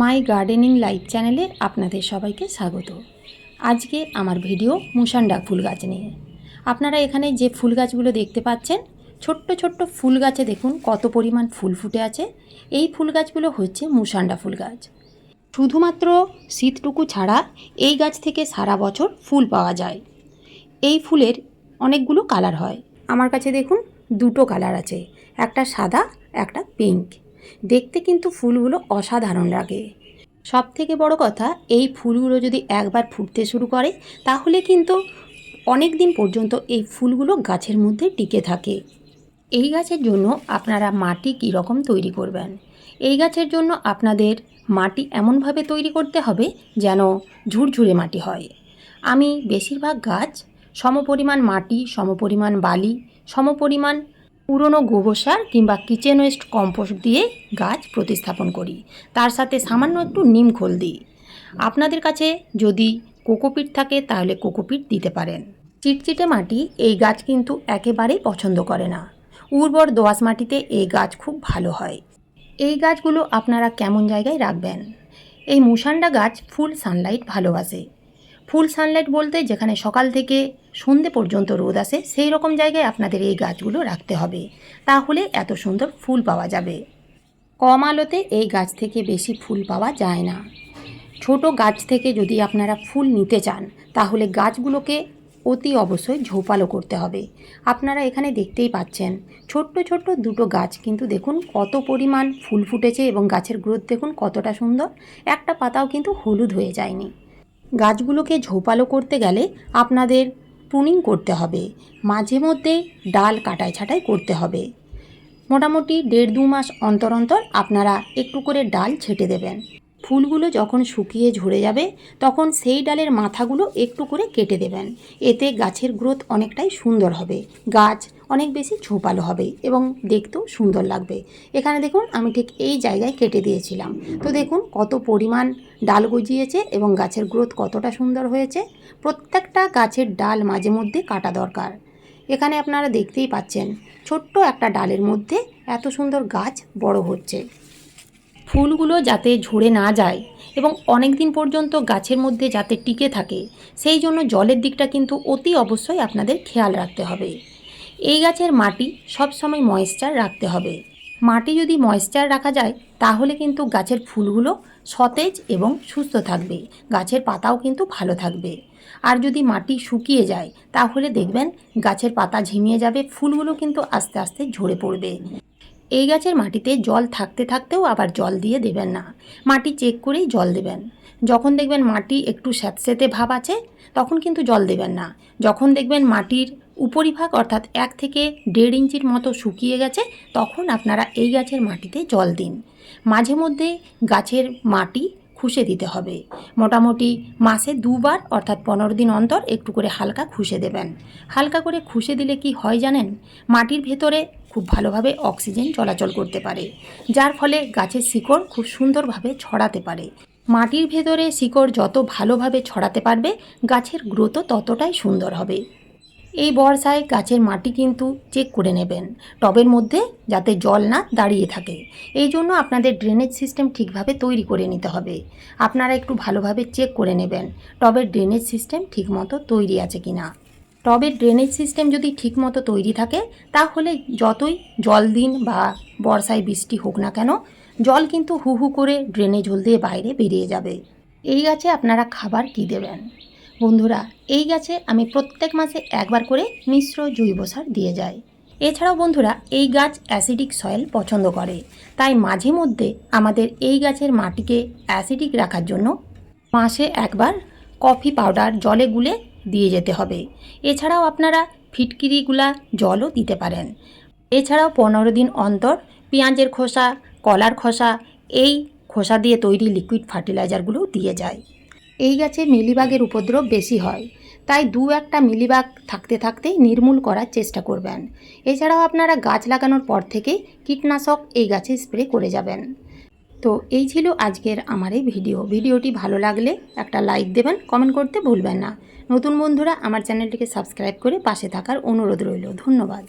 মাই gardening life চ্যানেলে আপনাদের সবাইকে স্বাগত। আজকে আমার ভিডিও মুসান্ডা ফুল গাছ নিয়ে। আপনারা এখানে যে ফুল গাছগুলো দেখতে পাচ্ছেন, ছোট্ট ছোট্ট ফুল গাছে দেখুন কত পরিমাণ ফুল ফুটে আছে। এই ফুল গাছগুলো হচ্ছে মুসান্ডা ফুল গাছ। শুধুমাত্র শীতটুকু ছাড়া এই গাছ থেকে সারা বছর ফুল পাওয়া যায়। এই ফুলের অনেকগুলো কালার হয়। আমার কাছে দেখুন দুটো কালার আছে, একটা সাদা, একটা পিঙ্ক। দেখতে কিন্তু ফুলগুলো অসাধারণ লাগে। সব থেকে বড় কথা, এই ফুলগুলো যদি একবার ফুটতে শুরু করে, তাহলে কিন্তু অনেক দিন পর্যন্ত এই ফুলগুলো গাছের মধ্যে টিকে থাকে। এই গাছের জন্য আপনারা মাটি কী রকম তৈরি করবেন? এই গাছের জন্য আপনাদের মাটি এমনভাবে তৈরি করতে হবে যেন ঝুরঝুরে মাটি হয়। আমি বেশিরভাগ গাছ সমপরিমাণ মাটি, সমপরিমাণ বালি, সমপরিমাণ পুরনো গোবর সার কিংবা কিচেন ওয়েস্ট কম্পোস্ট দিয়ে গাছ প্রতিস্থাপন করি। তার সাথে সামান্য একটু নিম খোল দিই। আপনাদের কাছে যদি কোকোপিট থাকে তাহলে কোকোপিট দিতে পারেন। চিটচিটে মাটি এই গাছ কিন্তু একেবারেই পছন্দ করে না। উর্বর দোআঁশ মাটিতে এই গাছ খুব ভালো হয়। এই গাছগুলো আপনারা কেমন জায়গায় রাখবেন? এই মুসান্ডা গাছ ফুল সানলাইট ভালোবাসে। ফুল সানলাইট বলতে যেখানে সকাল থেকে সন্ধে পর্যন্ত রোদ আসে সেই রকম জায়গায় আপনাদের এই গাছগুলো রাখতে হবে। তাহলে এত সুন্দর ফুল পাওয়া যাবে। কম আলোতে এই গাছ থেকে বেশি ফুল পাওয়া যায় না। ছোট গাছ থেকে যদি আপনারা ফুল নিতে চান, তাহলে গাছগুলোকে অতি অবশ্যই ঝোপালো করতে হবে। আপনারা এখানে দেখতেই পাচ্ছেন, ছোট্ট ছোট্ট দুটো গাছ কিন্তু দেখুন কত পরিমাণ ফুল ফুটেছে এবং গাছের গ্রোথ দেখুন কতটা সুন্দর। একটা পাতাও কিন্তু হলুদ হয়ে যায়নি। গাছগুলোকে ঝোপালো করতে গেলে আপনাদের প্রুনিং করতে হবে। মাঝে মধ্যে ডাল কাটাই ছাটাই করতে হবে। মোটামুটি দেড় দু মাস অন্তর অন্তর আপনারা একটু করে ডাল ছেটে দেবেন। ফুলগুলো যখন শুকিয়ে ঝরে যাবে, তখন সেই ডালের মাথাগুলো একটু করে কেটে দেবেন। এতে গাছের গ্রোথ অনেকটাই সুন্দর হবে। গাছ অনেক বেশি ঝোপালো হবে এবং দেখতেও সুন্দর লাগবে। এখানে দেখুন, আমি ঠিক এই জায়গায় কেটে দিয়েছিলাম। তো দেখুন, কত পরিমাণ ডাল গজিয়েছে এবং গাছের গ্রোথ কতটা সুন্দর হয়েছে। প্রত্যেকটা গাছের ডাল মাঝে মধ্যে কাটা দরকার। এখানে আপনারা দেখতেই পাচ্ছেন, ছোট্ট একটা ডালের মধ্যে এত সুন্দর গাছ বড় হচ্ছে। ফুলগুলো যাতে ঝরে না যায় এবং অনেক দিন পর্যন্ত গাছের মধ্যে যাতে টিকে থাকে, সেই জন্য জলের দিকটা কিন্তু অতি অবশ্যই আপনাদের খেয়াল রাখতে হবে। এই গাছের মাটি সবসময় ময়েশ্চার রাখতে হবে। মাটি যদি ময়েশ্চার রাখা যায়, তাহলে কিন্তু গাছের ফুলগুলো সতেজ এবং সুস্থ থাকবে, গাছের পাতাও কিন্তু ভালো থাকবে। আর যদি মাটি শুকিয়ে যায়, তাহলে দেখবেন গাছের পাতা ঝিমিয়ে যাবে, ফুলগুলো কিন্তু আস্তে আস্তে ঝরে পড়বে। এই গাছের মাটিতে জল থাকতে থাকতেও আবার জল দিয়ে দেবেন না। মাটি চেক করেই জল দেবেন। যখন দেখবেন মাটি একটু স্যাঁতস্যাঁতে ভাব আছে, তখন কিন্তু জল দেবেন না। যখন দেখবেন মাটির উপরিভাগ অর্থাৎ এক থেকে দেড় ইঞ্চির মতো শুকিয়ে গেছে, তখন আপনারা এই গাছের মাটিতে জল দিন। মাঝে মধ্যে গাছের মাটি খুশে দিতে হবে। মোটামুটি মাসে দুবার অর্থাৎ পনেরো দিন অন্তর একটু করে হালকা খুশে দেবেন। হালকা করে খুশে দিলে কি হয় জানেন? মাটির ভেতরে খুব ভালোভাবে অক্সিজেন চলাচল করতে পারে, যার ফলে গাছের শিকড় খুব সুন্দরভাবে ছড়াতে পারে। মাটির ভেতরে শিকড় যত ভালোভাবে ছড়াতে পারবে, গাছের গ্রোথও ততটাই সুন্দর হবে। এই বর্ষায় গাছের মাটি কিন্তু চেক করে নেবেন, টবের মধ্যে যাতে জল না দাঁড়িয়ে থাকে। এই জন্য আপনাদের ড্রেনেজ সিস্টেম ঠিকভাবে তৈরি করে নিতে হবে। আপনারা একটু ভালোভাবে চেক করে নেবেন, টবের ড্রেনেজ সিস্টেম ঠিকমতো তৈরি আছে কি না টবের ড্রেনেজ সিস্টেম যদি ঠিকমতো তৈরি থাকে, তাহলে যতই জল দিন বা বর্ষায় বৃষ্টি হোক না কেন, জল কিন্তু হু হু করে ড্রেনে হল দিয়ে বাইরে বেরিয়ে যাবে। এই গাছে আপনারা খাবার কী দেবেন? বন্ধুরা, এই গাছে আমি প্রত্যেক মাসে একবার করে মিশ্র জৈব সার দিয়ে যাই। এছাড়াও বন্ধুরা, এই গাছ অ্যাসিডিক সয়েল পছন্দ করে। তাই মাঝে মধ্যে আমাদের এই গাছের মাটিকে অ্যাসিডিক রাখার জন্য মাসে একবার কফি পাউডার জলে গুলে দিয়ে যেতে হবে। এছাড়াও আপনারা ফিটকিরিগুলা জলও দিতে পারেন। এছাড়াও পনেরো দিন অন্তর পেঁয়াজের খোসা, কলার খোসা, এই খোসা দিয়ে তৈরি লিকুইড ফার্টিলাইজারগুলো দিয়ে যায়। এই গাছে মিলিবাগের উপদ্রব বেশি হয়, তাই দু একটা মিলিবাগ থাকতে থাকতেই নির্মূল করার চেষ্টা করবেন। এছাড়াও আপনারা গাছ লাগানোর পর থেকে কীটনাশক এই গাছে স্প্রে করে যাবেন। তো এই ছিল আজকের আমার এই ভিডিও। ভিডিওটি ভালো লাগলে একটা লাইক দেবেন, কমেন্ট করতে ভুলবেন না। নতুন বন্ধুরা আমার চ্যানেলটিকে সাবস্ক্রাইব করে পাশে থাকার অনুরোধ রইল। ধন্যবাদ।